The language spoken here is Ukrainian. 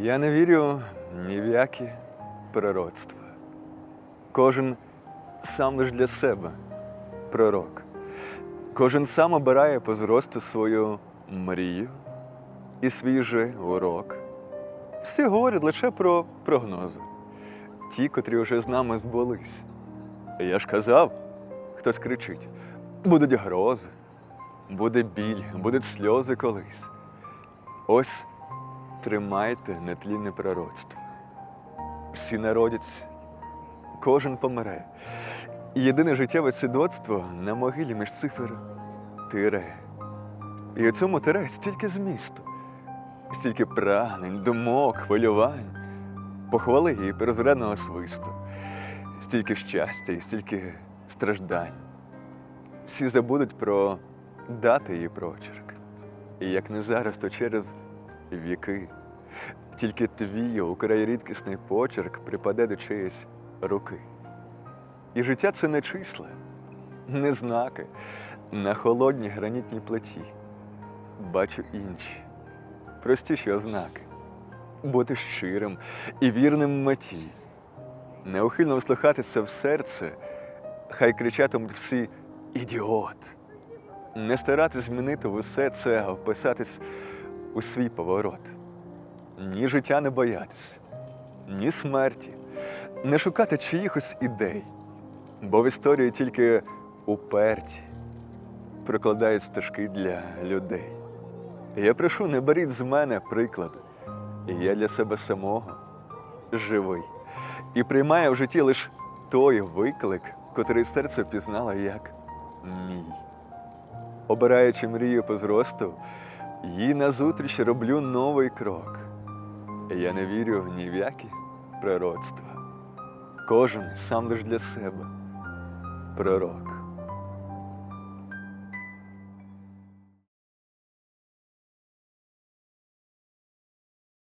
Я не вірю ні в які пророцтва. Кожен сам лиш для себе пророк. Кожен сам обирає по зросту свою мрію і свій же урок. Всі говорять лише про прогнози, ті, котрі вже з нами збулись. Я ж казав, хтось кричить: будуть грози, буде біль, будуть сльози колись. Ось тримайте нетлінне пророцтво. Всі народяться, кожен помре. Єдине життєве свідоцтво на могилі між цифр тире. І у цьому тире стільки змісту, стільки прагнень, думок, хвилювань, похвали і перезреного свисту, стільки щастя і стільки страждань. Всі забудуть про дати і прочерк. І як не зараз, то через віки. Тільки твій украй рідкісний почерк припаде до чиєїсь руки. І життя це не числа, не знаки на холодній гранітній плиті. Бачу інші, простіші ознаки бути щирим і вірним меті, неухильно вслухатися в серце, хай кричатимуть всі ідіот, не старатись змінити усе це, а вписатись у свій поворот. Ні життя не боятися, ні смерті, не шукати чиїхось ідей, бо в історії тільки уперті прокладають стежки для людей. Я прошу, не беріть з мене приклад. Я для себе самого живий і приймаю в житті лише той виклик, котрий серце впізнало як мій. Обираючи мрію по зросту, їй назустріч роблю новий крок. Я не вірю ні в які пророцтва. Кожен сам лиш для себе пророк.